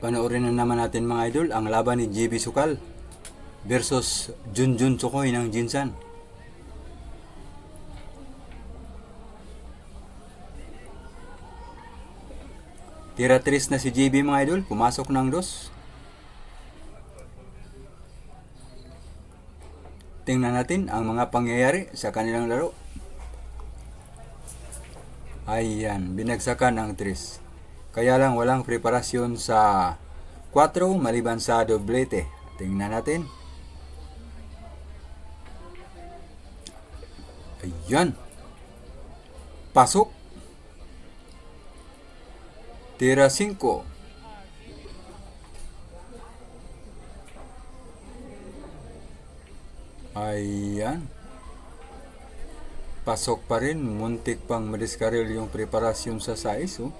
Panoorin na naman natin mga idol ang laban ni JB Sukal versus Junjun Tsukoy ng Jinsan. Tira tris na si JB mga idol, pumasok ng dos. Tingnan natin ang mga pangyayari sa kanilang laro. Ayan, binagsakan ang tris. Kaya lang walang preparasyon sa 4 maliban sa doblete. Tingnan natin. Ayan. Pasok. Tira 5. Ayan. Pasok pa rin. Muntik pang madiskaril yung preparasyon sa size. Oh.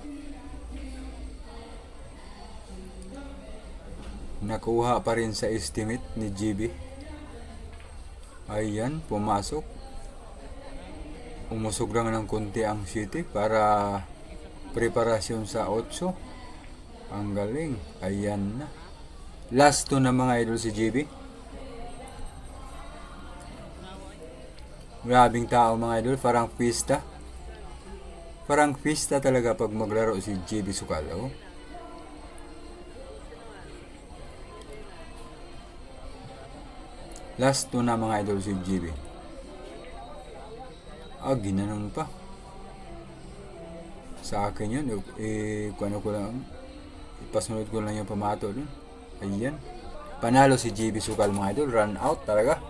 Nakuha pa rin sa estimate ni GB. Ayan, pumasok. Umusog lang ng konti ang city para preparasyon sa 8. Ang galing. Ayan na. Last to na mga idol si GB. Grabing tao mga idol, parang pista. Parang pista talaga pag maglaro si JB Sukal. Last two na mga idol si JB. Ah, ginanon pa. Sa akin yun, eh, kung ano ko lang, ipasunod ko lang yung pamato dun. Ayan. Panalo si JB Sukal mga idol, run out talaga.